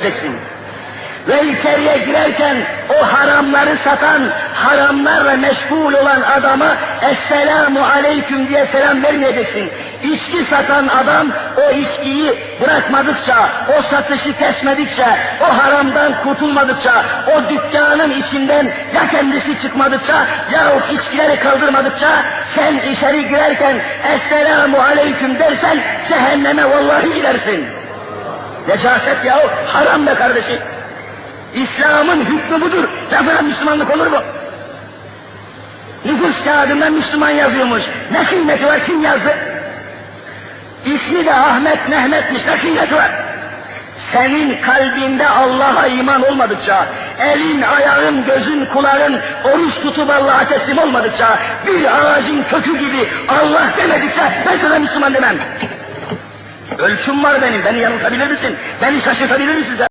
edeceksin. Ve içeriye girerken o haramları satan, haramlarla meşgul olan adama Esselamu Aleyküm diye selam vermeyeceksin. İçki satan adam o içkiyi bırakmadıkça, o satışı kesmedikçe, o haramdan kurtulmadıkça, o dükkanın içinden ya kendisi çıkmadıkça yahut içkileri kaldırmadıkça sen içeri girerken Esselamu Aleyküm dersen cehenneme vallahi gidersin. Necaset yahu haram be kardeşim. İslam'ın hükmü budur. Lafına Müslümanlık olur mu? Nüfus kağıdında Müslüman yazıyormuş. Ne kıymeti var kim yazdı? İsmi de Ahmet Mehmet'miş ne kıymeti var? Senin kalbinde Allah'a iman olmadıkça, elin, ayağın, gözün, kulağın oruç tutup Allah'a teslim olmadıkça, bir ağacın kökü gibi Allah demedikçe ben sana Müslüman demem. Ölçüm var benim, beni yanıltabilir misin? Beni şaşırtabilir misin sen?